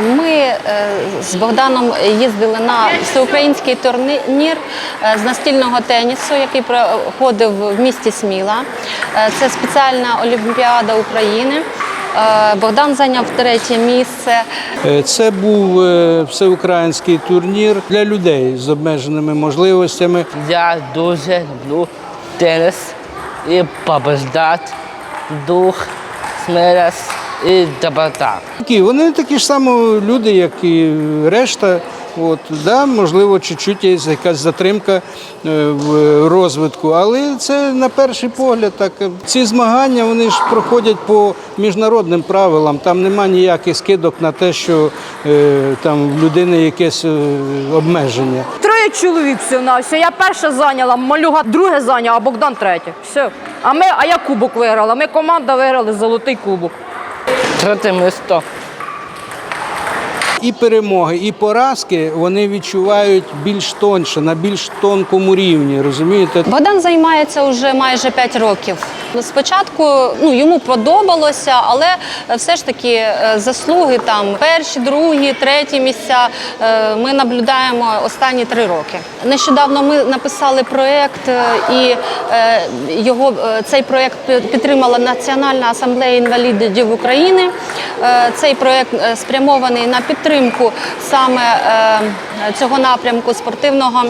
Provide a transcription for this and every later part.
Ми е, з Богданом їздили на всеукраїнський турнір е, з настільного тенісу, який проходив в місті Сміла. Е, Це спеціальна олімпіада України. Богдан зайняв третє місце. Це був всеукраїнський турнір для людей з обмеженими можливостями. Я дуже люблю теніс і побаждати дух, смелость і доброта. Такі, вони такі ж само люди, як і решта. От, да, можливо, чуть-чуть є якась затримка е, в розвитку, але це на перший погляд так. Ці змагання вони ж проходять по міжнародним правилам. Там нема ніяких скидок на те, що е, там в людини якесь е, обмеження. Троє чоловік все на все. Я перша зайняла, малюга друге зайняла, а Богдан третє. Все. А ми, а я кубок виграла. Ми команда виграли золотий кубок. Третє місто. І перемоги, і поразки вони відчувають більш тонше, на більш тонкому рівні. Розумієте? Богдан займається вже майже 5 років. Спочатку ну, йому подобалося, але все ж таки е, заслуги там перші, другі, треті місця е, ми наблюдаємо останні три роки. Нещодавно ми написали проєкт, е, і е, його е, цей проєкт підтримала Національна асамблея інвалідів України. Е, Цей проєкт е, спрямований на підтримку саме е, цього напрямку спортивного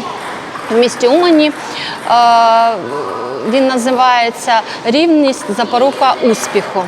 в місті Умані. Е, Він називається Рівність запорука успіху.